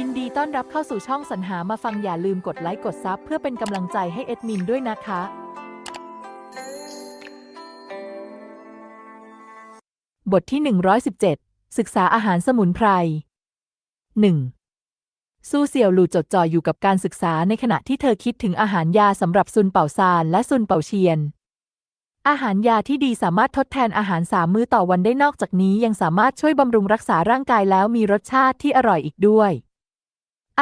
ยินดีต้อนรับเข้าสู่ช่องสรรหามาฟังอย่าลืมกดไลค์กดซับเพื่อเป็นกำลังใจให้เอ็ดมินด้วยนะคะ บทที่ 117 ศึกษาอาหารสมุนไพร 1. ซูเสี่ยวหลู่จดจ่ออยู่กับการศึกษาในขณะที่เธอคิดถึงอาหารยาสำหรับซุนเป่าซานและซุนเป่าเชียนอาหารยาที่ดีสามารถทดแทนอาหารสามมื้อต่อวันได้นอกจากนี้ยังสามารถช่วยบำรุงรักษาร่างกายแล้วมีรสชาติที่อร่อยอีกด้วย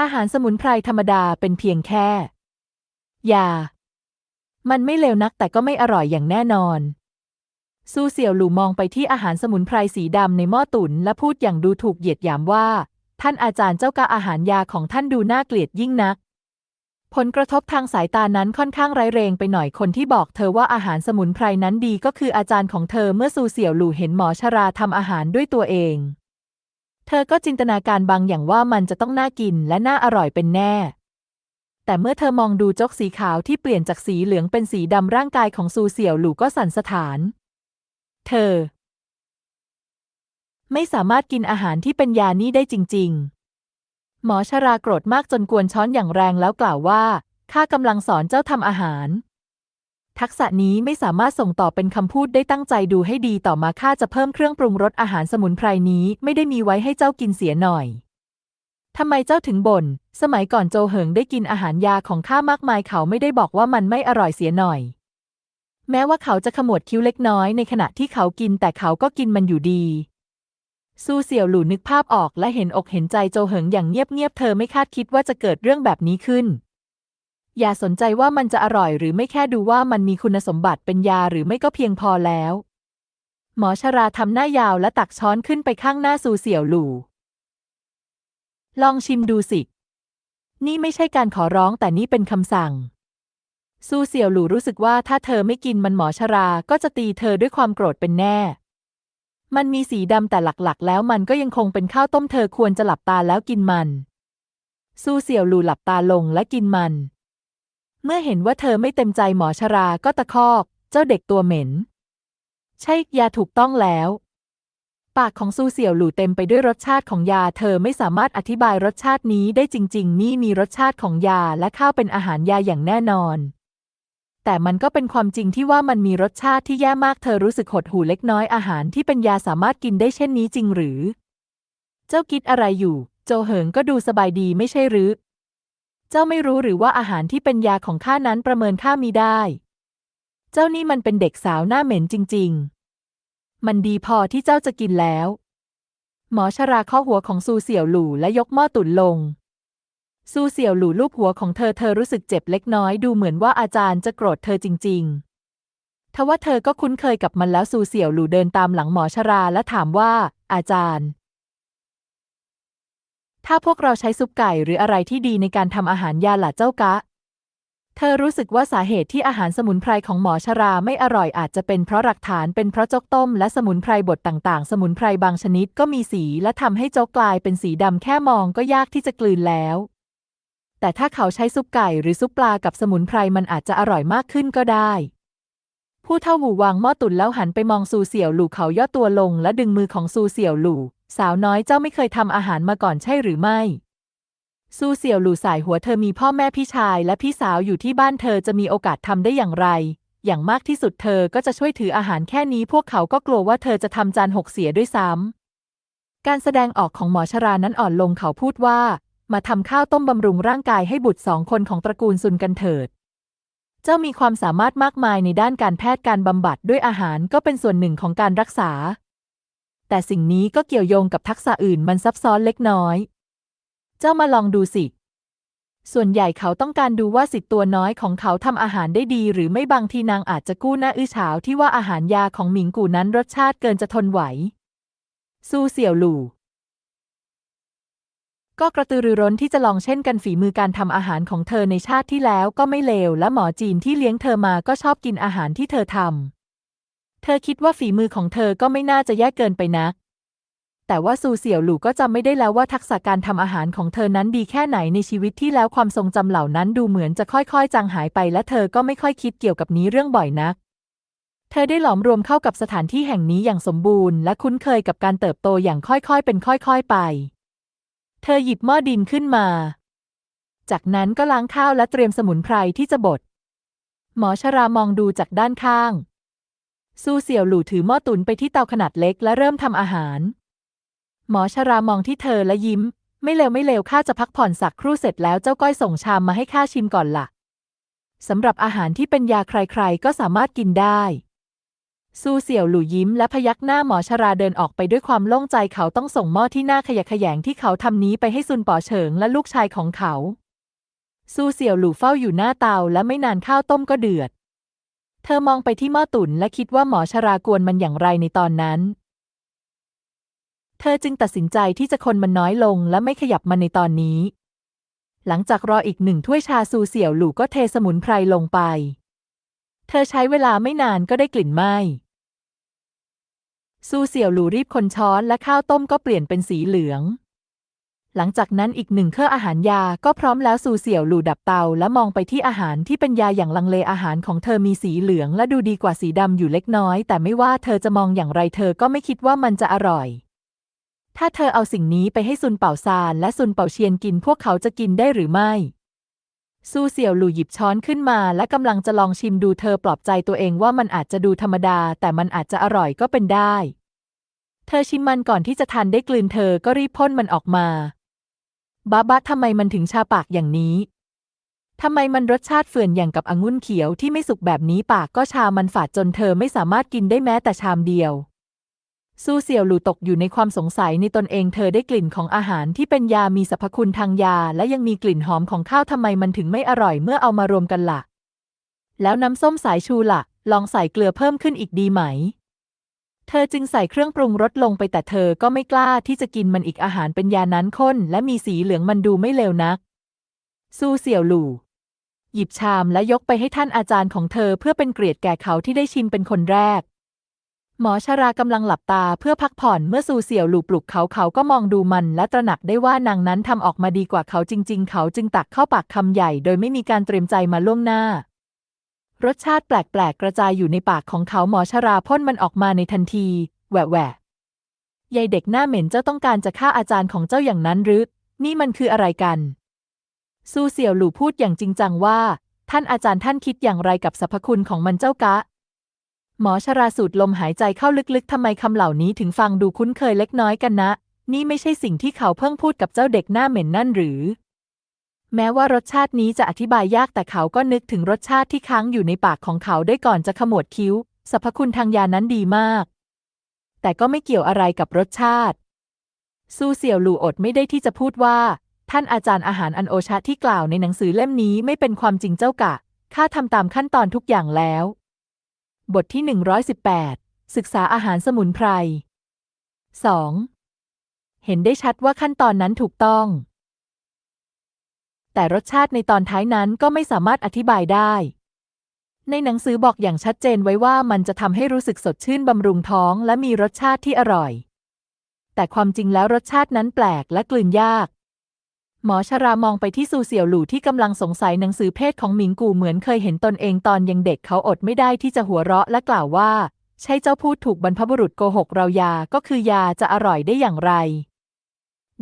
อาหารสมุนไพรธรรมดาเป็นเพียงแค่ยา มันไม่เลวนักแต่ก็ไม่อร่อยอย่างแน่นอน ซูเสี่ยวหลู่มองไปที่อาหารสมุนไพรสีดำในหม้อตุ๋นและพูดอย่างดูถูกเหยียดหยามว่า ท่านอาจารย์เจ้ากาอาหารยาของท่านดูน่าเกลียดยิ่งนัก ผลกระทบทางสายตานั้นค่อนข้างร้ายแรงไปหน่อยคนที่บอกเธอว่าอาหารสมุนไพรนั้นดีก็คืออาจารย์ของเธอเมื่อซูเสี่ยวหลู่เห็นหมอชราทำอาหารด้วยตัวเอง ธอก็จินตนาการบางอย่างว่ามันจะต้องน่ากินและน่าอร่อยเป็นแน่ แต่เมื่อเธอมองดูจกสีขาวที่เปลี่ยนจากสีเหลืองเป็นสีดำร่างกายของซูเสี่ยวหลู่ก็สั่นสะท้าน เธอ ไม่สามารถกินอาหารที่เป็นยานี้ได้จริง ๆ หมอชราโกรธมากจนกวนช้อนอย่างแรงแล้วกล่าวว่า ข้ากำลังสอนเจ้าทำอาหาร ทักษะนี้ไม่สามารถส่งต่อเป็นคำพูดได้ตั้งใจดูให้ดีต่อมาข้าจะเพิ่มเครื่องปรุงรสอาหารสมุนไพรนี้ไม่ได้มีไว้ให้เจ้ากินเสียหน่อยทำไมเจ้าถึงบน่น สมัยก่อนโจเหิงได้กินอาหารยาของข้ามากมายเขาไม่ได้บอกว่ามันไม่อร่อยเสียหน่อย แม้ว่าเขาจะขมวดคิ้วเล็กน้อยในขณะที่เขากินแต่เขาก็กินมันอยู่ดีซูเสี่ยวหลู่นึกภาพออกและเห็นอกเห็นใจโจเหิงอย่างเงียบๆเธอไม่คาดคิดว่าจะเกิดเรื่องแบบนี้ขึ้น อย่าสนใจว่ามันจะอร่อยหรือไม่แค่ดูว่ามันมีคุณสมบัติเป็นยาหรือไม่ก็เพียงพอแล้ว หมอชราทำหน้ายาวและตักช้อนขึ้นไปข้างหน้าซูเสี่ยวหลู่ ลองชิมดูสิ นี่ไม่ใช่การขอร้องแต่นี่เป็นคำสั่ง ซูเสี่ยวหลู่รู้สึกว่าถ้าเธอไม่กินมันหมอชราก็จะตีเธอด้วยความโกรธเป็นแน่ มันมีสีดำแต่หลักๆ แล้วมันก็ยังคงเป็นข้าวต้มเธอควรจะหลับตาแล้วกินมัน ซูเสี่ยวหลู่หลับตาลงและกินมัน เมื่อเห็นว่าเธอไม่เต็มใจหมอชราก็ตะคอก เจ้าเด็กตัวเหม็น ใช่ยาถูกต้องแล้ว ปากของซูเสี่ยวหลู่เต็มไปด้วยรสชาติของยา เธอไม่สามารถอธิบายรสชาตินี้ได้จริง ๆ นี่มีรสชาติของยาและข้าวเป็นอาหารยาอย่างแน่นอน แต่มันก็เป็นความจริงที่ว่ามันมีรสชาติที่แย่มาก เธอรู้สึกหดหู่เล็กน้อยอาหารที่เป็นยาสามารถกินได้เช่นนี้จริงหรือ เจ้าคิดอะไรอยู่ โจเหิงก็ดูสบายดีไม่ใช่หรือ เจ้าไม่รู้หรือว่าอาหารที่เป็นยาของข้านั้นประเมินค่ามีได้ เจ้านี่มันเป็นเด็กสาวหน้าเหม็นจริง ๆ มันดีพอที่เจ้าจะกินแล้ว หมอชราเคาะหัวของซูเสี่ยวหลู่และยกหม้อตุ๋นลง ซูเสี่ยวหลู่ลูบหัวของเธอเธอรู้สึกเจ็บเล็กน้อยดูเหมือนว่าอาจารย์จะโกรธเธอจริง ๆ ทว่าเธอก็คุ้นเคยกับมันแล้วซูเสี่ยวหลู่เดินตามหลังหมอชราและถามว่า อาจารย์ ถ้าพวกเราใช้ซุปไก่หรืออะไรที่ดีในการทำอาหารยาหล่ะเจ้ากะ เธอรู้สึกว่าสาเหตุที่อาหารสมุนไพรของหมอชราไม่อร่อยอาจจะเป็นเพราะหลักฐานเป็นเพราะจกต้มและสมุนไพรบดต่างๆ สมุนไพรบางชนิดก็มีสีและทำให้โจกกลายเป็นสีดำแค่มองก็ยากที่จะกลืนแล้ว แต่ถ้าเขาใช้ซุปไก่หรือซุปปลากับสมุนไพรมันอาจจะอร่อยมากขึ้นก็ได้ผู้เท่าหูวางหม้อตุ๋นแล้วหันไปมองซูเสี่ยวหลู่เขาย่อตัวลงและดึงมือของซูเสี่ยวหลู่ สาวน้อยเจ้าไม่เคยทำอาหารมาก่อนใช่หรือไม่ ซูเสี่ยวหลู่สายหัวเธอมีพ่อแม่พี่ชายและพี่สาวอยู่ที่บ้านเธอจะมีโอกาสทำได้อย่างไร อย่างมากที่สุดเธอก็จะช่วยถืออาหารแค่นี้พวกเขาก็กลัวว่าเธอจะทำจานหกเสียด้วยซ้ำ การแสดงออกของหมอชรานั้นอ่อนลงเขาพูดว่า มาทำข้าวต้มบำรุงร่างกายให้บุตรสองคนของตระกูลซุนกันเถิดเจ้ามีความสามารถมากมายในด้านการแพทย์การบำบัดด้วยอาหารก็เป็นส่วนหนึ่งของการรักษา แต่สิ่งนี้ก็เกี่ยวโยงกับทักษะอื่นมันซับซ้อนเล็กน้อย เจ้ามาลองดูสิ ส่วนใหญ่เขาต้องการดูว่าสิทธิ์ตัวน้อยของเขาทำอาหารได้ดี หรือไม่บางทีนางอาจจะกู้หน้าอื้อฉาวที่ว่าอาหารยาของหมิงกูนั้นรสชาติเกินจะทนไหว ซูเสี่ยวหลู่ก็กระตือรือร้นที่จะลองเช่นกันฝีมือการทำอาหารของเธอในชาติที่แล้วก็ไม่เลวและหมอจีนที่เลี้ยงเธอมาก็ชอบกินอาหารที่เธอทำ เธอคิดว่าฝีมือของเธอก็ไม่น่าจะแย่เกินไปนัก แต่ว่าซูเสี่ยวหลู่ก็จำไม่ได้แล้วว่าทักษะการทำอาหารของเธอนั้นดีแค่ไหนในชีวิตที่แล้วความทรงจำเหล่านั้นดูเหมือนจะค่อยๆ จางหายไปและเธอก็ไม่ค่อยคิดเกี่ยวกับนี้เรื่องบ่อยนัก เธอได้หลอมรวมเข้ากับสถานที่แห่งนี้อย่างสมบูรณ์และคุ้นเคยกับการเติบโตอย่างค่อยๆ เป็นค่อยๆ ไป เธอหยิบหม้อดินขึ้นมา จากนั้นก็ล้างข้าวและเตรียมสมุนไพรที่จะบดหมอชรามองดูจากด้านข้าง ซูเสี่ยวหลู่ถือหม้อตุนไปที่เตาขนาดเล็กและเริ่มทำอาหาร หมอชรามองที่เธอและยิ้ม ไม่เลวไม่เลวข้าจะพักผ่อนสักครู่เสร็จแล้วเจ้าก้อยส่งชามมาให้ข้าชิมก่อนละ่ะสำหรับอาหารที่เป็นยาใครๆ ก็สามารถกินได้ซูเสี่ยวหลู่ยิ้มและพยักหน้าหมอชราเดินออกไปด้วยความโล่งใจเขาต้องส่งหม้อที่หน่าขยะแขยงที่เขาทำนี้ไปให้ซุนป๋อเฉิงและลูกชายของเขา ซูเสี่ยวหลู่เฝ้าอยู่หน้าเตาและไม่นานข้าวต้มก็เดือด เธอมองไปที่หม้อตุ๋นและคิดว่าหมอชรากวนมันอย่างไรในตอนนั้น เธอจึงตัดสินใจที่จะคนมันน้อยลงและไม่ขยับมันในตอนนี้ หลังจากรออีกหนึ่งถ้วยชาซูเสี่ยวหลู่ก็เทสมุนไพรลงไป เธอใช้เวลาไม่นานก็ได้กลิ่นไหม้ซูเสี่ยวหลู่รีบคนช้อนและข้าวต้มก็เปลี่ยนเป็นสีเหลือง หลังจากนั้นอีกหนึ่งเครื่องอาหารยาก็พร้อมแล้วซูเสี่ยวหลู่ดับเตาและมองไปที่อาหารที่เป็นยาอย่างลังเลอาหารของเธอมีสีเหลืองและดูดีกว่าสีดำอยู่เล็กน้อย แต่ไม่ว่าเธอจะมองอย่างไรเธอก็ไม่คิดว่ามันจะอร่อย ถ้าเธอเอาสิ่งนี้ไปให้ซุนเป่าซานและซุนเป่าเชียนกินพวกเขาจะกินได้หรือไม่ซูเสี่ยวหลู่หยิบช้อนขึ้นมา และกำลังจะลองชิมดูเธอปลอบใจตัวเองว่ามันอาจจะดูธรรมดา แต่มันอาจจะอร่อยก็เป็นได้ เธอชิมมันก่อนที่จะทานได้กลืนเธอก็รีบพ่นมันออกมา บ้าบ้าทำไมมันถึงชาปากอย่างนี้ ทำไมมันรสชาติเฟื่อนอย่างกับองุ่นเขียวที่ไม่สุกแบบนี้ปากก็ชามันฝาดจนเธอไม่สามารถกินได้แม้แต่ชามเดียว ซูเสี่ยวหลู่ตกอยู่ในความสงสัยในตนเองเธอได้กลิ่นของอาหารที่เป็นยามีสรรพคุณทางยา และยังมีกลิ่นหอมของข้าวทำไมมันถึงไม่อร่อยเมื่อเอามารวมกันละ่ะ แล้วน้ำส้มสายชูละ่ะ ลองใส่เกลือเพิ่มขึ้นอีกดีไหม เธอจึงใส่เครื่องปรุงรสลงไปแต่เธอก็ไม่กล้าที่จะกินมันอีกอาหารเป็นยานั้นข้น และมีสีเหลืองมันดูไม่เลวนัก ซูเสี่ยวหลู่ หยิบชามและยกไปให้ท่านอาจารย์ของเธอเพื่อเป็นเกียรติแก่เขาที่ได้ชิมเป็นคนแรก หมอชารากำลังหลับตาเพื่อพักผ่อนเมื่อซูเสี่ยวหลู่ปลุกเขาเขาก็มองดูมันและตระหนักได้ว่านางนั้นทำออกมาดีกว่าเขาจริง ๆ เขาจึงตักเข้าปากคำใหญ่ โดยไม่มีการเตรียมใจมาล่วงหน้า รสชาติแปลกๆ กระจายอยู่ในปากของเขาหมอชราพ่นมันออกมาในทันที แหวะแหวะยายเด็กหน้าเหม็นเจ้าต้องการจะฆ่าอาจารย์ของเจ้าอย่างนั้นหรือ นี่มันคืออะไรกัน ซูเสี่ยวหลู่พูดอย่างจริงจังว่า ท่านอาจารย์ท่านคิดอย่างไรกับสรรพคุณของมันเจ้ากะ หมอชราสูดลมหายใจเข้าลึกๆทำไมคำเหล่านี้ถึงฟังดูคุ้นเคยเล็กน้อยกันนะ นี่ไม่ใช่สิ่งที่เขาเพิ่งพูดกับเจ้าเด็กหน้าเหม็นนั่นหรือ แม้ว่ารสชาตินี้จะอธิบายยากแต่เขาก็นึกถึงรสชาติที่ค้างอยู่ในปากของเขาได้ก่อนจะขมวดคิ้วสรรพคุณทางยานั้นดีมาก แต่ก็ไม่เกี่ยวอะไรกับรสชาติ ซูเสี่ยวหลู่อดไม่ได้ที่จะพูดว่า ท่านอาจารย์อาหารอันโอชะที่กล่าวในหนังสือเล่มนี้ไม่เป็นความจริงเจ้ากะ ข้าทำตามขั้นตอนทุกอย่างแล้ว บทที่ 118 ศึกษาอาหารสมุนไพร 2. เห็นได้ชัดว่าขั้นตอนนั้นถูกต้อง แต่รสชาติในตอนท้ายนั้นก็ไม่สามารถอธิบายได้ ในหนังสือบอกอย่างชัดเจนไว้ว่ามันจะทำให้รู้สึกสดชื่นบำรุงท้องและมีรสชาติที่อร่อย แต่ความจริงแล้วรสชาตินั้นแปลกและกลืนยาก หมอชรามองไปที่ซูเสี่ยวหลู่ที่กำลังสงสัยหนังสือเพศของหมิงกูเหมือนเคยเห็นตนเองตอนยังเด็กเขาอดไม่ได้ที่จะหัวเราะและกล่าวว่า ใช่เจ้าพูดถูกบรรพบุรุษโกหกเรายาก็คือยาจะอร่อยได้อย่างไร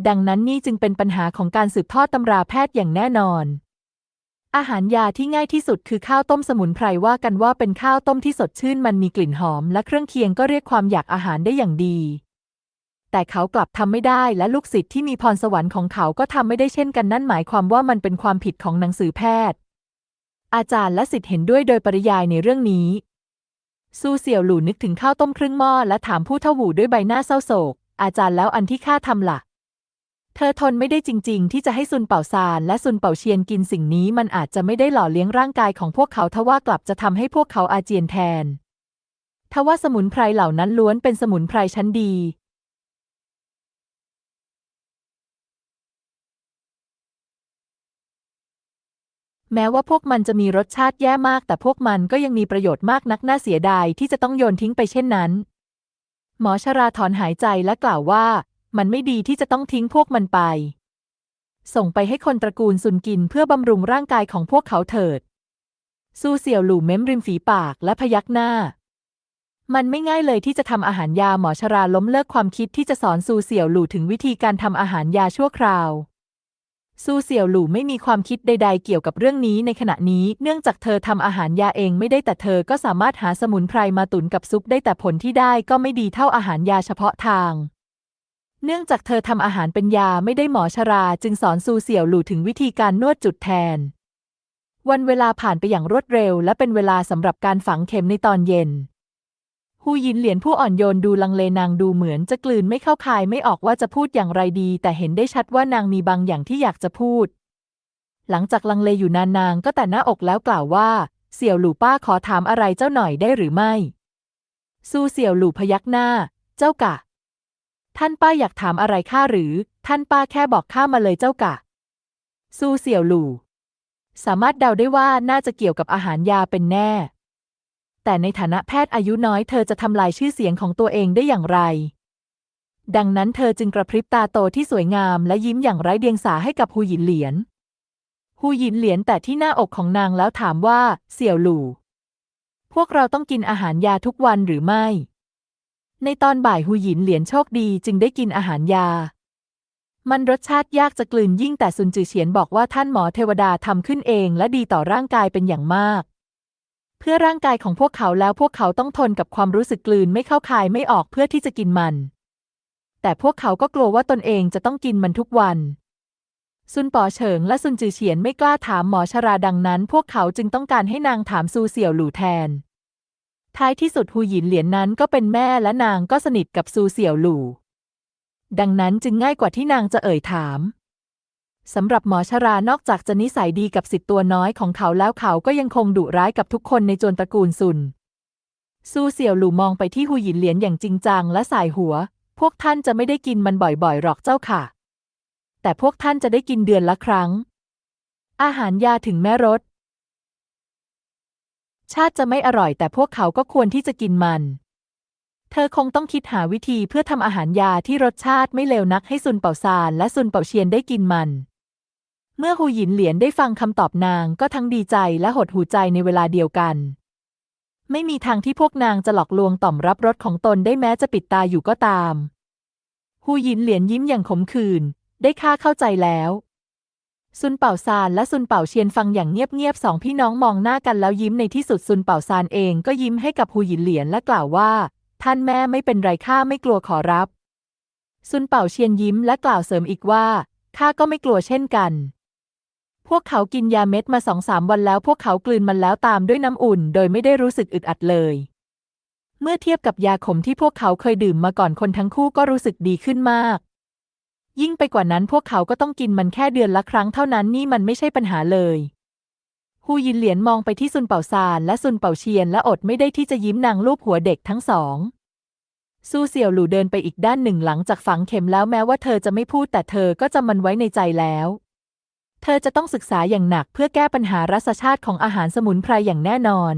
ดังนั้นนี่จึงเป็นปัญหาของการสืบทอดตำราแพทย์อย่างแน่นอน อาหารยาที่ง่ายที่สุดคือข้าวต้มสมุนไพรว่ากันว่าเป็นข้าวต้มที่สดชื่นมันมีกลิ่นหอมและเครื่องเคียงก็เรียกความอยากอาหารได้อย่างดี แต่เขากลับทำไม่ได้และลูกศิษย์ที่มีพรสวรรค์ของเขาก็ทำไม่ได้เช่นกันนั่นหมายความว่ามันเป็นความผิดของหนังสือแพทย์ อาจารย์และศิษย์เห็นด้วยโดยปริยายในเรื่องนี้ซูเสี่ยวหลู่นึกถึงข้าวต้มครึ่งหม้อและถามผู้เท่าหูด้วยใบหน้าเศร้าโศก อาจารย์แล้วอันที่ข้าทำล่ะ เธอทนไม่ได้จริง ๆ ที่จะให้ซุนเป่าซานและซุนเป่าเชียนกินสิ่งนี้มันอาจจะไม่ได้หล่อเลี้ยงร่างกายของพวกเขาทว่ากลับจะทำให้พวกเขาอาเจียนแทนทว่าสมุนไพรเหล่านั้นล้วนเป็นสมุนไพรชั้นดี แม้ว่าพวกมันจะมีรสชาติแย่มาก แต่พวกมันก็ยังมีประโยชน์มากนักน่าเสียดายที่จะต้องโยนทิ้งไปเช่นนั้น หมอชราถอนหายใจและกล่าวว่า มันไม่ดีที่จะต้องทิ้งพวกมันไป ส่งไปให้คนตระกูลซุนกินเพื่อบำรุงร่างกายของพวกเขาเถิด ซูเสี่ยวหลู่เม้มริมฝีปากและพยักหน้า มันไม่ง่ายเลยที่จะทำอาหารยาหมอชราล้มเลิกความคิดที่จะสอนซูเสี่ยวหลู่ถึงวิธีการทำอาหารยาชั่วคราวซูเสี่ยวหลู่ไม่มีความคิดใด ๆ เกี่ยวกับเรื่องนี้ในขณะนี้ เนื่องจากเธอทำอาหารยาเองไม่ได้แต่เธอก็สามารถหาสมุนไพรมาตุนกับซุปได้แต่ผลที่ได้ก็ไม่ดีเท่าอาหารยาเฉพาะทาง เนื่องจากเธอทำอาหารเป็นยาไม่ได้หมอชราจึงสอนซูเสี่ยวหลู่ถึงวิธีการนวดจุดแทน วันเวลาผ่านไปอย่างรวดเร็ว และเป็นเวลาสำหรับการฝังเข็มในตอนเย็นฮูยินเหรียญผู้อ่อนโยนดูลังเลนางดูเหมือนจะกลืนไม่เข้าคายไม่ออกว่าจะพูดอย่างไรดี แต่เห็นได้ชัดว่านางมีบางอย่างที่อยากจะพูด หลังจากลังเลอยู่นานนางก็แต่หน้าอกแล้วกล่าวว่า เสี่ยวหลู่ป้าขอถามอะไรเจ้าหน่อยได้หรือไม่สู้เสี่ยวหลู่พยักหน้า เจ้ากะ ท่านป้าอยากถามอะไรข้าหรือ ท่านป้าแค่บอกข้ามาเลยเจ้ากะสู้เสี่ยวหลู่ สามารถเดาได้ว่าน่าจะเกี่ยวกับอาหารยาเป็นแน่ แต่ในฐานะแพทย์อายุน้อยเธอจะทำลายชื่อเสียงของตัวเองได้อย่างไร ดังนั้นเธอจึงกระพริบตาโตที่สวยงามและยิ้มอย่างไร้เดียงสาให้กับฮูหยินเหลียนฮูหยินเหลียนแต่ที่หน้าอกของนางแล้วถามว่า เสี่ยวหลู่ พวกเราต้องกินอาหารยาทุกวันหรือไม่ ในตอนบ่ายฮูหยินเหลียนโชคดีจึงได้กินอาหารยา มันรสชาติยากจะกลืนยิ่งแต่ซุนจือเฉียนบอกว่าท่านหมอเทวดาทำขึ้นเองและดีต่อร่างกายเป็นอย่างมาก เพื่อร่างกายของพวกเขาแล้วพวกเขาต้องทนกับความรู้สึกกลืนไม่เข้าคายไม่ออกเพื่อที่จะกินมัน แต่พวกเขาก็กลัวว่าตนเองจะต้องกินมันทุกวันซุนป๋อเฉิงและซุนจือเฉียนไม่กล้าถามหมอชราดังนั้น พวกเขาจึงต้องการให้นางถามซูเสี่ยวหลู่แทน ท้ายที่สุดฮูหยินเหรียญนั้นก็เป็นแม่และนางก็สนิทกับซูเสี่ยวหลู่ ดังนั้นจึงง่ายกว่าที่นางจะเอ่ยถามสำหรับหมอชรานอกจากจะนิสัยดีกับสิทธิ์ตัวน้อยของเขาแล้วเขาก็ยังคงดุร้ายกับทุกคนในจนตระกูลซุน ซูเสี่ยวหลู่มองไปที่ฮูหยินเหรียญอย่างจริงจังและสายหัว พวกท่านจะไม่ได้กินมันบ่อยๆหรอกเจ้าค่ะ แต่พวกท่านจะได้กินเดือนละครั้ง อาหารยาถึงแม่รส ชาติจะไม่อร่อยแต่พวกเขาก็ควรที่จะกินมัน เธอคงต้องคิดหาวิธีเพื่อทำอาหารยาที่รสชาติไม่เลวนักให้ซุนเป่าซานและซุนเป่าเชียนได้กินมัน เมื่อหูหยินเหลียนได้ฟังคำตอบนางก็ทั้งดีใจและหดหูใจในเวลาเดียวกัน ไม่มีทางที่พวกนางจะหลอกลวงต่อมรับรสของตนได้แม้จะปิดตาอยู่ก็ตามหูหยินเหลียนยิ้มอย่างขมขื่นได้ข้าเข้าใจแล้ว ซุนเป่าซานและซุนเป่าเชียนฟังอย่างเงียบๆสองพี่น้องมองหน้ากันแล้วยิ้มในที่สุดซุนเป่าซานเองก็ยิ้มให้กับฮูหยินเหลียนและกล่าวว่า ท่านแม่ไม่เป็นไรข้าไม่กลัวขอรับ ซุนเป่าเชียนยิ้มและกล่าวเสริมอีกว่าข้าก็ไม่กลัวเช่นกัน พวกเขากินยาเม็ดมาสองสามวันแล้วพวกเขากลืนมันแล้วตามด้วยน้ำอุ่น โดยไม่ได้รู้สึกอึดอัดเลย เมื่อเทียบกับยาขมที่พวกเขาเคยดื่มมาก่อนคนทั้งคู่ก็รู้สึกดีขึ้นมาก ยิ่งไปกว่านั้นพวกเขาก็ต้องกินมันแค่เดือนละครั้งเท่านั้นนี่มันไม่ใช่ปัญหาเลยฮูยินเหลียนมองไปที่ซุนเป่าซานและซุนเป่าเชียนและอดไม่ได้ที่จะยิ้มนางลูบหัวเด็กทั้งสองซูเสี่ยวหลู่เดินไปอีกด้านหนึ่งหลังจากฝังเข็มแล้วแม้ว่าเธอจะไม่พูดแต่เธอก็จำมันไว้ในใจแล้ว เธอจะต้องศึกษาอย่างหนักเพื่อแก้ปัญหารสชาติของอาหารสมุนไพรอย่างแน่นอน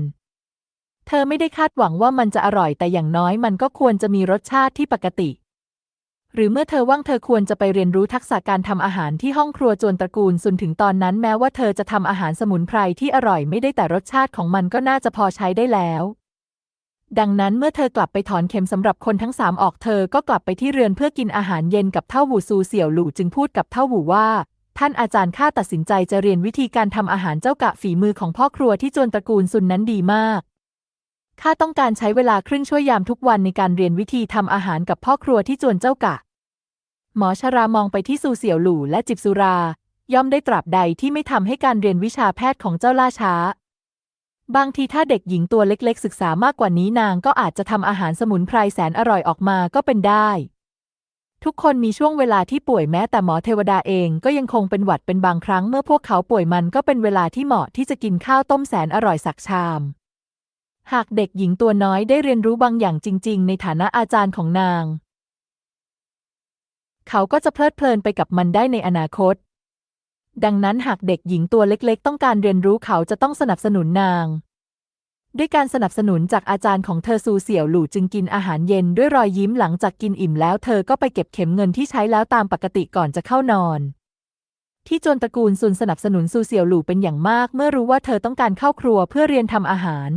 เธอไม่ได้คาดหวังว่ามันจะอร่อยแต่อย่างน้อยมันก็ควรจะมีรสชาติที่ปกติ หรือเมื่อเธอว่างเธอควรจะไปเรียนรู้ทักษะการทำอาหารที่ห้องครัวจวนตระกูลซุนถึงตอนนั้นแม้ว่าเธอจะทำอาหารสมุนไพรที่อร่อยไม่ได้แต่รสชาติของมันก็น่าจะพอใช้ได้แล้ว ดังนั้นเมื่อเธอกลับไปถอนเข็มสำหรับคนทั้งสามออกเธอก็กลับไปที่เรือนเพื่อกินอาหารเย็นกับเท่าหูซูเสี่ยวหลู่จึงพูดกับเท่าหูว่า ท่านอาจารย์ข้าตัดสินใจจะเรียนวิธีการทำอาหารเจ้ากะฝีมือของพ่อครัวที่จวนตระกูลซุนนั้นดีมากข้าต้องการใช้เวลาครึ่งชั่วยามทุกวันในการเรียนวิธีทำอาหารกับพ่อครัวที่จวนเจ้ากะ หมอชรามองไปที่ซูเสี่ยวหลู่และจิบสุรา ย่อมได้ตราบใดที่ไม่ทำให้การเรียนวิชาแพทย์ของเจ้าล่าช้า บางทีถ้าเด็กหญิงตัวเล็ก ๆ ศึกษามากกว่านี้นางก็อาจจะทำอาหารสมุนไพรแสนอร่อยออกมาก็เป็นได้ ทุกคนมีช่วงเวลาที่ป่วยแม้แต่หมอเทวดาเองก็ยังคงเป็นหวัดเป็นบางครั้งเมื่อพวกเขาป่วยมันก็เป็นเวลาที่เหมาะที่จะกินข้าวต้มแสนอร่อยสักชามหากเด็กหญิงตัวน้อยได้เรียนรู้บางอย่างจริง ๆ ในฐานะอาจารย์ของนาง เขาก็จะเพลิดเพลินไปกับมันได้ในอนาคต ดังนั้นหากเด็กหญิงตัวเล็กๆ ต้องการเรียนรู้เขาจะต้องสนับสนุนนาง ด้วยการสนับสนุนจากอาจารย์ของเธอซูเสี่ยวหลู่จึงกินอาหารเย็นด้วยรอยยิ้มหลังจากกินอิ่มแล้วเธอก็ไปเก็บเข็มเงินที่ใช้แล้วตามปกติก่อนจะเข้านอนที่จนตระกูลซุนสนับสนุนซูเสี่ยวหลู่เป็นอย่างมาก เมื่อรู้ว่าเธอต้องการเข้าครัวเพื่อเรียนทำอาหาร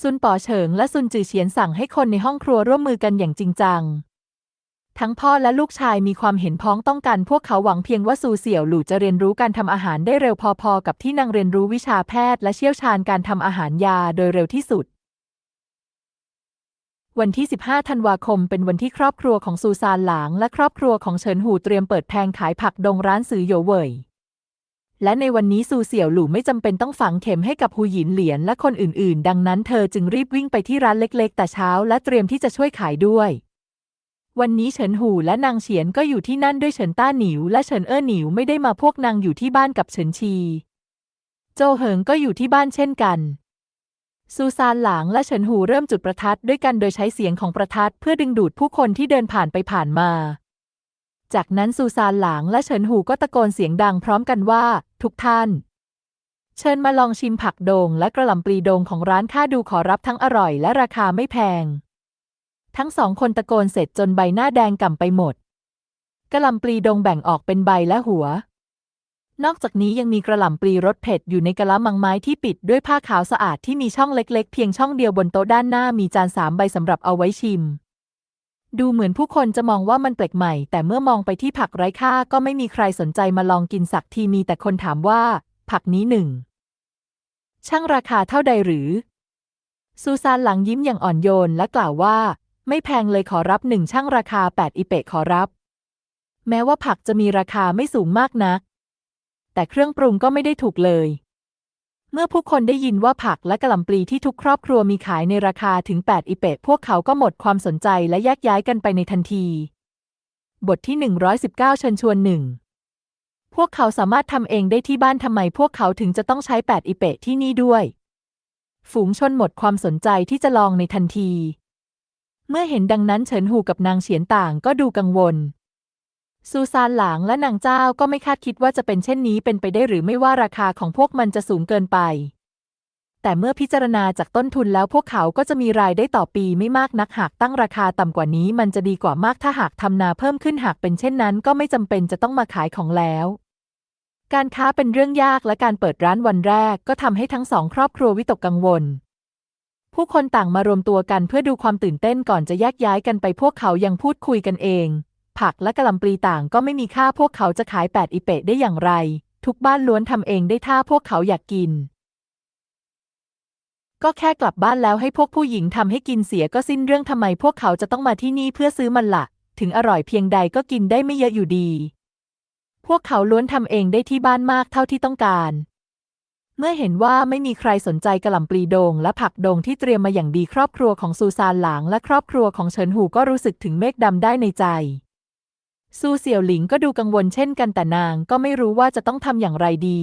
ซุนป๋อเฉิงและซุนจือเฉียนสั่งให้คนในห้องครัวร่วมมือกันอย่างจริงจัง ทั้งพ่อและลูกชายมีความเห็นพ้องต้องกัน พวกเขาหวังเพียงว่าซูเสี่ยวหลู่จะเรียนรู้การทำอาหารได้เร็วพอๆ กับที่นางเรียนรู้วิชาแพทย์ และเชี่ยวชาญการทำอาหารยาโดยเร็วที่สุด วันที่ 15 ธันวาคม เป็นวันที่ครอบครัวของซูซานหลาง และครอบครัวของเฉินหูเตรียมเปิดแผงขายผักดงร้านซือโยเวยและในวันนี้ซูเสี่ยวหลู่ไม่จำเป็นต้องฝังเข็มให้กับฮูหยินเหลียนและคนอื่นๆ ดังนั้นเธอจึงรีบวิ่งไปที่ร้านเล็ก ๆ แต่เช้าและเตรียมที่จะช่วยขายด้วย วันนี้เฉินหูและนางเฉียนก็อยู่ที่นั่นด้วยเฉินต้าหนิว และเฉินเอ้อหนิวไม่ได้มาพวกนางอยู่ที่บ้านกับเฉินชี โจเหิงก็อยู่ที่บ้านเช่นกัน ซูซานหลางและเฉินหูเริ่มจุดประทัดด้วยกันโดยใช้เสียงของประทัดเพื่อดึงดูดผู้คนที่เดินผ่านไปผ่านมา จากนั้นซูซานหลางและเฉินหูก็ตะโกนเสียงดังพร้อมกันว่า ทุกท่าน เชิญมาลองชิมผักโดงและกระหล่ำปลีโดงของร้านข้าดูขอรับทั้งอร่อยและราคาไม่แพง ทั้งสองคนตะโกนเสร็จจนใบหน้าแดงก่ำไปหมดกระหล่ำปลีดงแบ่งออกเป็นใบและหัว นอกจากนี้ยังมีกระหล่ำปลีรสเผ็ดอยู่ในกะละมังไม้ที่ปิดด้วยผ้าขาวสะอาดที่มีช่องเล็กๆ เพียงช่องเดียวบนโต๊ะด้านหน้ามีจานสามใบสำหรับเอาไว้ชิม ดูเหมือนผู้คนจะมองว่ามันแปลกใหม่ แต่เมื่อมองไปที่ผักไร้ค่าก็ไม่มีใครสนใจมาลองกินสักทีมีแต่คนถามว่า ผักนี้หนึ่งช่างราคาเท่าใดหรือ ซูซานหลังยิ้มอย่างอ่อนโยนและกล่าวว่า ไม่แพงเลยขอรับหนึ่งช่างราคาแปดอิเปะขอรับ แม้ว่าผักจะมีราคาไม่สูงมากนัก แต่เครื่องปรุงก็ไม่ได้ถูกเลย เมื่อผู้คนได้ยินว่าผักและกะหล่ำปลีที่ทุกครอบครัวมีขายในราคาถึง 8 อิเปะพวกเขาก็หมดความสนใจและแยกย้ายกันไปในทันที บทที่ 119 เชิญชวนหนึ่งพวกเขาสามารถทำเองได้ที่บ้านทำไมพวกเขาถึงจะต้องใช้ 8 อิเปะที่นี่ด้วย ฝูงชนหมดความสนใจที่จะลองในทันที เมื่อเห็นดังนั้นเฉินหูกับนางเฉียนต่างก็ดูกังวล ซูซานหลางและนางเจ้าก็ไม่คาดคิดว่าจะเป็นเช่นนี้เป็นไปได้หรือไม่ว่าราคาของพวกมันจะสูงเกินไป แต่เมื่อพิจารณาจากต้นทุนแล้วพวกเขาก็จะมีรายได้ต่อปีไม่มากนักหากตั้งราคาต่ำกว่านี้ มันจะดีกว่ามากถ้าหากทำนาเพิ่มขึ้นหากเป็นเช่นนั้น ก็ไม่จำเป็นจะต้องมาขายของแล้วการค้าเป็นเรื่องยากและการเปิดร้านวันแรกก็ทำให้ทั้งสองครอบครัววิตกกังวล ผู้คนต่างมารวมตัวกันเพื่อดูความตื่นเต้นก่อนจะแยกย้ายกันไปพวกเขายังพูดคุยกันเอง ผักและกะหล่ำปลีต่างก็ไม่มีค่าพวกเขาจะขายแปดอิเปะได้อย่างไร ทุกบ้านล้วนทำเองได้ถ้าพวกเขาอยากกิน ก็แค่กลับบ้านแล้วให้พวกผู้หญิงทำให้กินเสียก็สิ้นเรื่องทำไมพวกเขาจะต้องมาที่นี่เพื่อซื้อมันละ่ะ ถึงอร่อยเพียงใดก็กินได้ไม่เยอะอยู่ดี พวกเขาล้วนทำเองได้ที่บ้านมากเท่าที่ต้องการ มื่อเห็นว่าไม่มีใครสนใจกระหล่ำปลีโดงและผักโดงที่เตรียมมาอย่างดีครอบครัวของซูซานหลางและครอบครัวของเฉินหูก็รู้สึกถึงเมฆดำได้ในใจ ซูเสี่ยวหลิงก็ดูกังวลเช่นกันแต่นางก็ไม่รู้ว่าจะต้องทำอย่างไรดี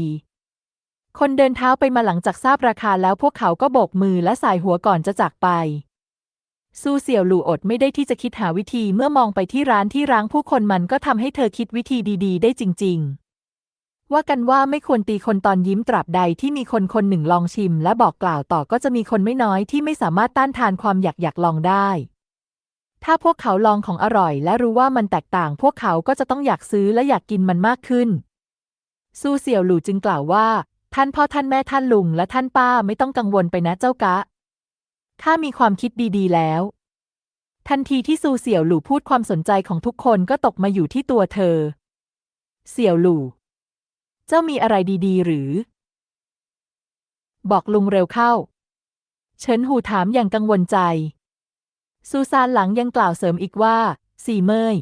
คนเดินเท้าไปมาหลังจากทราบราคาแล้วพวกเขาก็โบกมือและสายหัวก่อนจะจากไป ซูเสี่ยวหลู่อดไม่ได้ที่จะคิดหาวิธีเมื่อมองไปที่ร้านที่ร้างผู้คนมันก็ทำให้เธอคิดวิธีดี ๆ ได้จริง ๆ ว่ากันว่าไม่ควรตีคนตอนยิ้มตราบใดที่มีคนคนหนึ่งลองชิม และบอกกล่าวต่อก็จะมีคนไม่น้อยที่ไม่สามารถต้านทานความอยากอยากลองได้ ถ้าพวกเขาลองของอร่อย และรู้ว่ามันแตกต่าง พวกเขาก็จะต้องอยากซื้อและอยากกินมันมากขึ้น ซูเสี่ยวหลู่จึงกล่าวว่า ท่านพ่อท่านแม่ท่านลุงและท่านป้าไม่ต้องกังวลไปนะเจ้ากะ ข้ามีความคิดดีๆ แล้ว ทันทีที่ซูเสี่ยวหลู่พูดความสนใจของทุกคนก็ตกมาอยู่ที่ตัวเธอ เสี่ยวหลู่ เจ้ามีอะไรดีๆ หรือ บอกลุงเร็วเข้า เฉินหูถามอย่างกังวลใจ ซูซานหลังยังกล่าวเสริมอีกว่า สี่เมย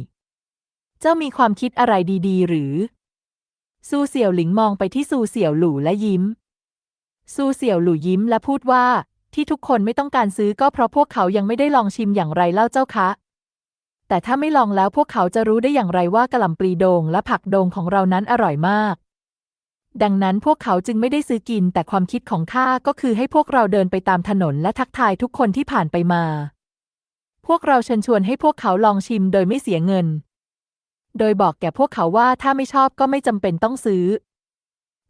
เจ้ามีความคิดอะไรดีๆ หรือ ซูเสี่ยวหลิงมองไปที่ซูเสี่ยวหลู่และยิ้ม ซูเสี่ยวหลู่ยิ้มและพูดว่า ที่ทุกคนไม่ต้องการซื้อก็เพราะพวกเขายังไม่ได้ลองชิมอย่างไรเล่าเจ้าคะแต่ถ้าไม่ลองแล้วพวกเขาจะรู้ได้อย่างไรว่ากะหล่ำปลีโดงและผักโดงของเรานั้นอร่อยมาก ดังนั้นพวกเขาจึงไม่ได้ซื้อกิน แต่ความคิดของข้าก็คือให้พวกเราเดินไปตามถนนและทักทายทุกคนที่ผ่านไปมา พวกเราเชิญชวนให้พวกเขาลองชิมโดยไม่เสียเงิน โดยบอกแก่พวกเขาว่าถ้าไม่ชอบก็ไม่จำเป็นต้องซื้อ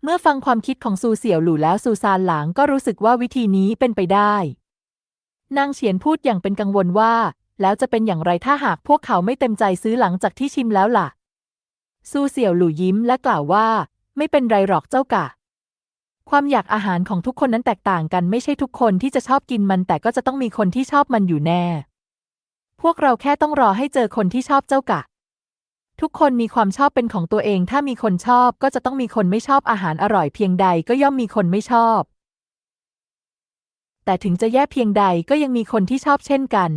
เมื่อฟังความคิดของซูเสี่ยวหลู่แล้วซูซานหลางก็รู้สึกว่าวิธีนี้เป็นไปได้ นางเฉียนพูดอย่างเป็นกังวลว่า แล้วจะเป็นอย่างไรถ้าหากพวกเขาไม่เต็มใจซื้อหลังจากที่ชิมแล้วล่ะซูเสี่ยวหลู่ยิ้มและกล่าวว่า ไม่เป็นไรหรอกเจ้ากะ ความอยากอาหารของทุกคนนั้นแตกต่างกันไม่ใช่ทุกคนที่จะชอบกินมัน แต่ก็จะต้องมีคนที่ชอบมันอยู่แน่ พวกเราแค่ต้องรอให้เจอคนที่ชอบเจ้ากะ ทุกคนมีความชอบเป็นของตัวเอง ถ้ามีคนชอบก็จะต้องมีคนไม่ชอบอาหารอร่อยเพียงใดก็ย่อมมีคนไม่ชอบ แต่ถึงจะแย่เพียงใดก็ยังมีคนที่ชอบเช่นกัน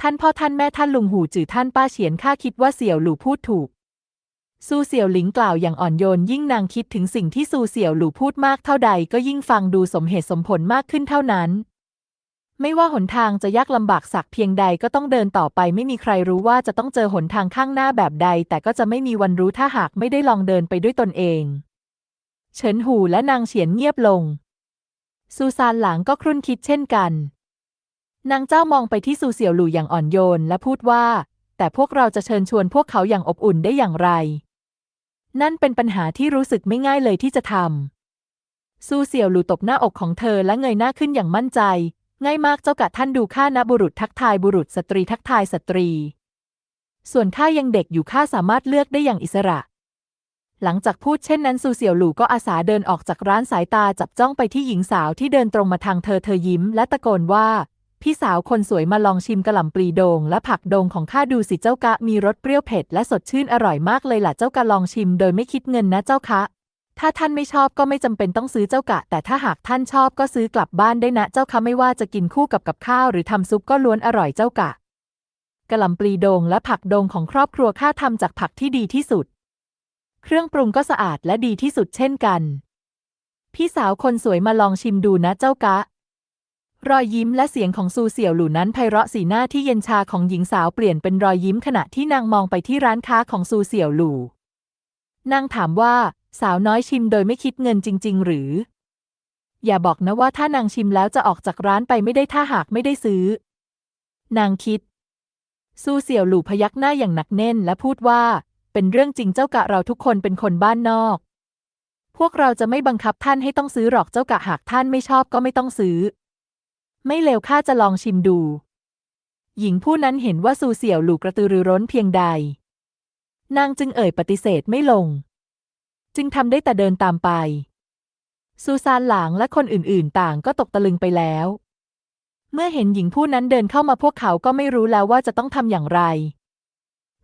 ท่านพ่อท่านแม่ท่านลุงหูจือท่านป้าเฉียนข้าคิดว่าเสี่ยวหลู่พูดถูก ซูเสี่ยวหลิงกล่าวอย่างอ่อนโยน ยิ่งนางคิดถึงสิ่งที่ซูเสี่ยวหลู่พูดมากเท่าใดก็ยิ่งฟังดูสมเหตุสมผลมากขึ้นเท่านั้น ไม่ว่าหนทางจะยากลำบากสักเพียงใดก็ต้องเดินต่อไปไม่มีใครรู้ว่าจะต้องเจอหนทางข้างหน้าแบบใด แต่ก็จะไม่มีวันรู้ถ้าหากไม่ได้ลองเดินไปด้วยตนเองเฉินหูและนางเฉียนเงียบลง ซูซานหลางก็ครุ่นคิดเช่นกัน นางเจ้ามองไปที่ซูเสี่ยวหลู่อย่างอ่อนโยนและพูดว่า แต่พวกเราจะเชิญชวนพวกเขาอย่างอบอุ่นได้อย่างไร นั่นเป็นปัญหาที่รู้สึกไม่ง่ายเลยที่จะทำซูเสี่ยวหลู่ตบหน้าอกของเธอและเงยหน้าขึ้นอย่างมั่นใจ ง่ายมากเจ้ากะท่านดูข้านะบุรุษทักทายบุรุษสตรีทักทายสตรี ส่วนข้ายังเด็กอยู่ข้าสามารถเลือกได้อย่างอิสระ หลังจากพูดเช่นนั้นซูเสี่ยวหลู่ก็อาสาเดินออกจากร้านสายตาจับจ้องไปที่หญิงสาวที่เดินตรงมาทางเธอเธอยิ้มและตะโกนว่า พี่สาวคนสวยมาลองชิมกระหล่ำปลีโดงและผักโดงของข้าดูสิเจ้ากะมีรสเปรี้ยวเผ็ดและสดชื่นอร่อยมากเลยล่ะเจ้ากะลองชิมโดยไม่คิดเงินนะเจ้าคะ ถ้าท่านไม่ชอบก็ไม่จำเป็นต้องซื้อเจ้ากะ แต่ถ้าหากท่านชอบก็ซื้อกลับบ้านได้นะเจ้าคะไม่ว่าจะกินคู่กับกับข้าวหรือทำซุปก็ล้วนอร่อยเจ้ากะกระหล่ำปลีโดงและผักโดงของครอบครัวข้าทำจากผักที่ดีที่สุด เครื่องปรุงก็สะอาดและดีที่สุดเช่นกัน พี่สาวคนสวยมาลองชิมดูนะเจ้ากะ รอยยิ้มและเสียงของซูเสี่ยวหลู่นั้นไพเราะสีหน้าที่เย็นชาของหญิงสาวเปลี่ยนเป็นรอยยิ้มขณะที่นางมองไปที่ร้านค้าของซูเสี่ยวหลู่นางถามว่า สาวน้อยชิมโดยไม่คิดเงินจริง ๆ หรือ อย่าบอกนะว่าถ้านางชิมแล้วจะออกจากร้านไปไม่ได้ถ้าหากไม่ได้ซื้อ นางคิด ซูเสี่ยวหลู่พยักหน้าอย่างหนักแน่นและพูดว่า เป็นเรื่องจริงเจ้ากะเราทุกคนเป็นคนบ้านนอก พวกเราจะไม่บังคับท่านให้ต้องซื้อหรอกเจ้ากะหากท่านไม่ชอบก็ไม่ต้องซื้อ ไม่เลวข้าจะลองชิมดู หญิงผู้นั้นเห็นว่าซูเสี่ยวหลูกระตือรือร้นเพียงใด นางจึงเอ่ยปฏิเสธไม่ลง จึงทำได้แต่เดินตามไป ซูซานหลางและคนอื่นๆ ต่างก็ตกตะลึงไปแล้ว เมื่อเห็นหญิงผู้นั้นเดินเข้ามาพวกเขาก็ไม่รู้แล้วว่าจะต้องทำอย่างไร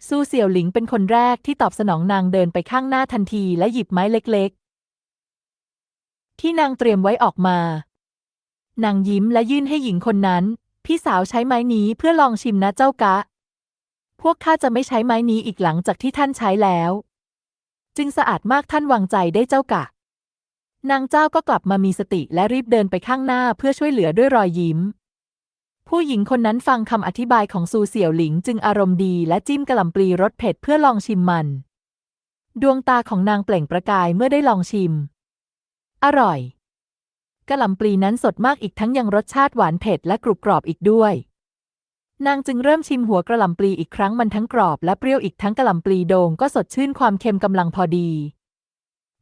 ซูเสี่ยวหลิงเป็นคนแรกที่ตอบสนองนางเดินไปข้างหน้าทันทีและหยิบไม้เล็ก ๆ ที่นางเตรียมไว้ออกมา นางยิ้มและยื่นให้หญิงคนนั้น พี่สาวใช้ไม้นี้เพื่อลองชิมนะเจ้ากะ พวกข้าจะไม่ใช้ไม้นี้อีกหลังจากที่ท่านใช้แล้ว จึงสะอาดมากท่านวางใจได้เจ้ากะ นางเจ้าก็กลับมามีสติและรีบเดินไปข้างหน้าเพื่อช่วยเหลือด้วยรอยยิ้ม ผู้หญิงคนนั้นฟังคำอธิบายของซูเสี่ยวหลิงจึงอารมณ์ดีและจิ้มกะหล่ำปลีรสเผ็ดเพื่อลองชิมมัน ดวงตาของนางเปล่งประกายเมื่อได้ลองชิม อร่อย กะหล่ำปลีนั้นสดมากอีกทั้งยังรสชาติหวานเผ็ดและกรุบกรอบอีกด้วย นางจึงเริ่มชิมหัวกระหล่ำปลีอีกครั้งมันทั้งกรอบและเปรี้ยวอีกทั้งกระหล่ำปลีโด่งก็สดชื่นความเค็มกำลังพอดี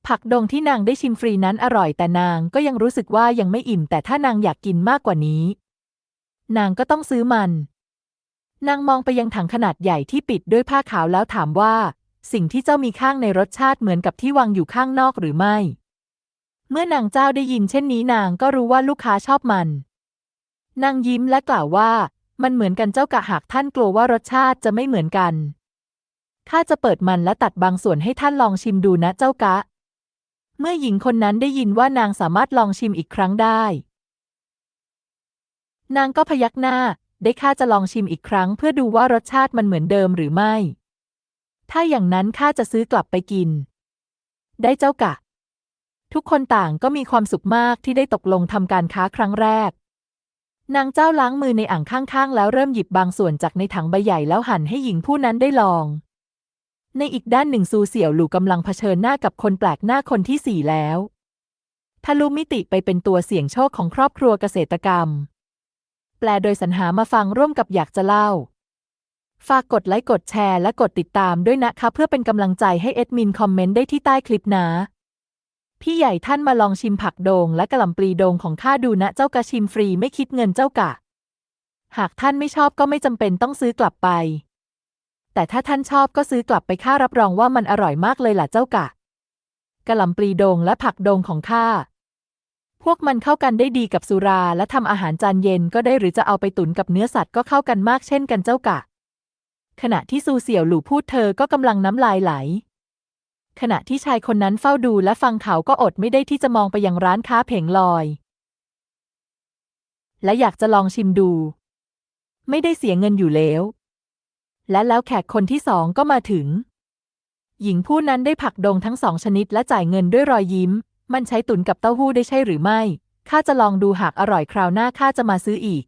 ผักดงที่นางได้ชิมฟรีนั้นอร่อยแต่นางก็ยังรู้สึกว่ายังไม่อิ่ม แต่ถ้านางอยากกินมากกว่านี้ นางก็ต้องซื้อมัน นางมองไปยังถังขนาดใหญ่ที่ปิดด้วยผ้าขาวแล้วถามว่า สิ่งที่เจ้ามีข้างในรสชาติเหมือนกับที่วางอยู่ข้างนอกหรือไม่ เมื่อนางเจ้าได้ยินเช่นนี้นางก็รู้ว่าลูกค้าชอบมัน นางยิ้มและกล่าวว่า มันเหมือนกันเจ้ากะหากท่านกลัวว่ารสชาติจะไม่เหมือนกันข้าจะเปิดมันและตัดบางส่วนให้ท่านลองชิมดูนะเจ้ากะ เมื่อหญิงคนนั้นได้ยินว่านางสามารถลองชิมอีกครั้งได้ นางก็พยักหน้า ได้ข้าจะลองชิมอีกครั้ง เพื่อดูว่ารสชาติมันเหมือนเดิมหรือไม่ ถ้าอย่างนั้นข้าจะซื้อกลับไปกิน ได้เจ้ากะ ทุกคนต่างก็มีความสุขมากที่ได้ตกลงทำการค้าครั้งแรก นางเจ้าล้างมือในอ่างข้างๆ แล้วเริ่มหยิบบางส่วนจากในถังใบใหญ่แล้วหั่นให้หญิงผู้นั้นได้ลอง ในอีกด้านหนึ่งซูเสี่ยวหลู่กำลังเผชิญหน้ากับคนแปลกหน้าคนที่สี่แล้วทะลุมิติไปเป็นตัวเสี่ยงโชคของครอบครัวเกษตรกรรม แปลโดยสรรหามาฟังร่วมกับอยากจะเล่า ฝากกดไลค์กดแชร์และกดติดตามด้วยนะคะ เพื่อเป็นกำลังใจให้เอดมินคอมเมนต์ได้ที่ใต้คลิปนะ พี่ใหญ่ท่านมาลองชิมผักโดงและกะหล่ำปลีโดงของข้าดูนะเจ้ากะชิมฟรีไม่คิดเงินเจ้ากะ หากท่านไม่ชอบก็ไม่จำเป็นต้องซื้อกลับไป แต่ถ้าท่านชอบก็ซื้อกลับไปข้ารับรองว่ามันอร่อยมากเลยล่ะเจ้ากะกะหล่ำปลีโดงและผักโดงของข้าพวกมันเข้ากันได้ดีกับสุราและทำอาหารจานเย็นก็ได้หรือจะเอาไปตุ๋นกับเนื้อสัตว์ก็เข้ากันมากเช่นกันเจ้ากะ ขณะที่ซูเสี่ยวหลู่พูดเธอก็กำลังน้ำลายไหล ขณะที่ชายคนนั้นเฝ้าดูและฟังเขาก็อดไม่ได้ที่จะมองไปยังร้านค้าเผงลอย และอยากจะลองชิมดู ไม่ได้เสียเงินอยู่แล้ว และแล้วแขกคนที่สองก็มาถึง หญิงผู้นั้นได้ผักดงทั้งสองชนิดและจ่ายเงินด้วยรอยยิ้ม มันใช้ตุนกับเต้าหู้ได้ใช่หรือไม่ข้าจะลองดูหากอร่อยคราวหน้าข้าจะมาซื้ออีก